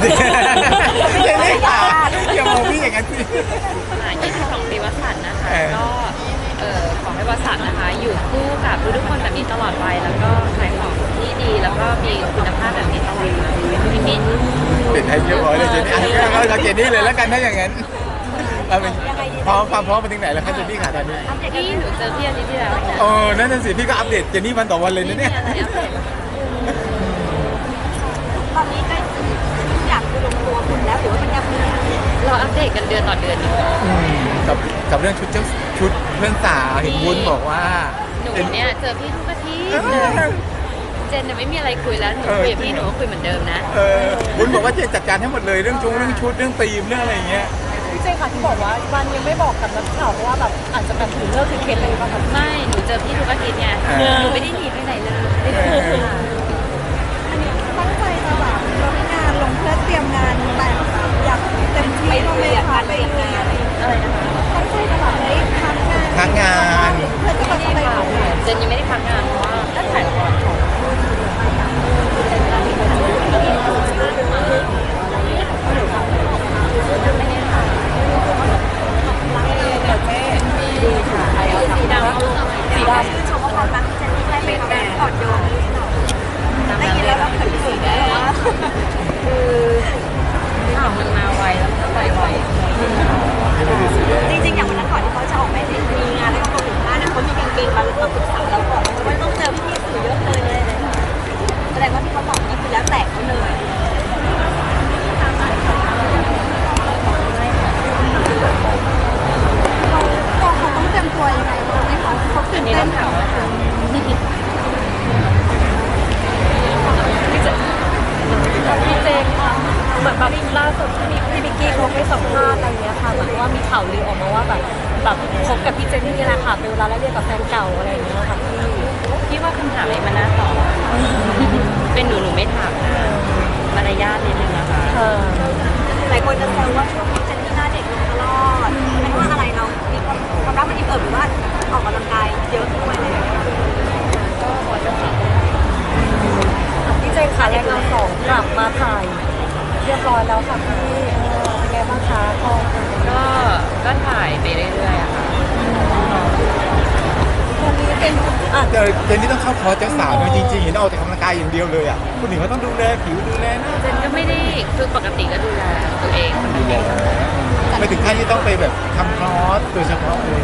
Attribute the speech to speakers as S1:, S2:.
S1: เจนนี่ค่ะอย่ามองพี่อย่างนั้นสิ
S2: อ่า22ปีวสันต์นะคะ
S1: เออ
S2: ก็เอ่อขอให้วสันต์นะคะ อยู่คู่กับทุกๆคนแบบนี้ตลอดไป แล้วก็ขายของที่ดี แล้วก็มีคุณภาพแบบนี้ตลอดไปพี่มิ้น
S1: เป็นให้เรียบร้อยเลยเจนนี่อะก็เราเจนนี่เลยแล้วกันถ้าอย่างนั้นเอาเป็นพร้อมความพร้อมไปถึงไหนแล้วคะเจนนี่ค่ะตอนนี้
S2: พี่หนูเจอพี่อาทิตย์ที่แล้วเองนะ
S1: โอ้นั่นน่ะสิ พี่ก็อัปเดตเจนนี่วันต่อวันเลยนะเนี่ย
S2: ไม่มีอะไรอัปเดตนะคะ
S3: ต ด
S2: ตกันเดือนต่อเดือนดีกว่า
S1: อืมกับกับเรื่องชุดเจ้าชุดเพื่อนสาวเห็นวุ้นบอกว่า
S2: หนู
S1: เจน
S2: เนี่ยเจอพี่ทุกอาทิต
S1: เอ
S2: ย์เลย
S1: อ
S2: เจนจะไม่มีอะไรคุยแล้วหนู
S1: เออ
S2: คุยกับพี่หนูก็คุยเหมือนเดิมนะ
S1: เออวุ้นบอกว่าเจนจัดการให้หมดเลยเรื่องจุงเรื่องชุดเรื่องธีมเรื่องอะไรอย่างเงี้ย
S4: พี่เจค่ะที่บอกว่าวันยังไม่บอกกับนักข่าวเพราะว่าแบบอาจจะแบบถือเลิกถือเคสอะไรบ้างคะ
S2: ไม่ หนูเจอพี่ทุกอาทิตย์ไง
S1: เออ
S2: หนูไม่ได้หนีไปไหนเลย
S3: อัน นเจน
S2: ยังไม่ได้พักงาน
S3: นนนี้เต้ต้อ
S2: นงถามว่าพี่พี่
S4: พี่เจนค่ะเหมือนแบบล่าสุดที่พี่พี่บิกกี้เขาไปสัมภาษณ์อะไรเงี้ยค่ะเหมือนว่ามีข่าวลือออกมาว่าแบบแบบคบกับพี่เจนนี่นี่แหละค่ะเป็นเวลาแล้วเรียกกับแฟนเก่าอะไรอย่างเงี้ยค่ะพี่
S2: พี่ว่าคำถามนี้มันน่าตอบเป็นหนูหนูไม่ถามนะมารยาทนิดนึงนะคะ
S4: เออ
S3: หลายคนจะแซวว่าช่วง กลับ
S4: มาถ่ายเรียบร้อยแล้วค่ะพี่เออเป็นไงบ้างคะพอ
S2: ก็ก็ถ่ายไปเรื่อยๆอะค่ะ
S4: วันนี้เป็นอะ
S1: เจอเจนนี่ต้องเข้าคอร์สเจ้าสาวเลยจริงๆเห็นออกจากกำลังกายอย่างเดียวเลยอะคุณหญิงก็ต้องดูแลผิวดูแลหน้า
S2: เจนก็ไม่ได้คือปกติก็ดูแลตัวเอง
S1: ดูแลไม่ถึงขั้นที่ต้องไปแบบทำคอร์สโดยเฉพาะเลย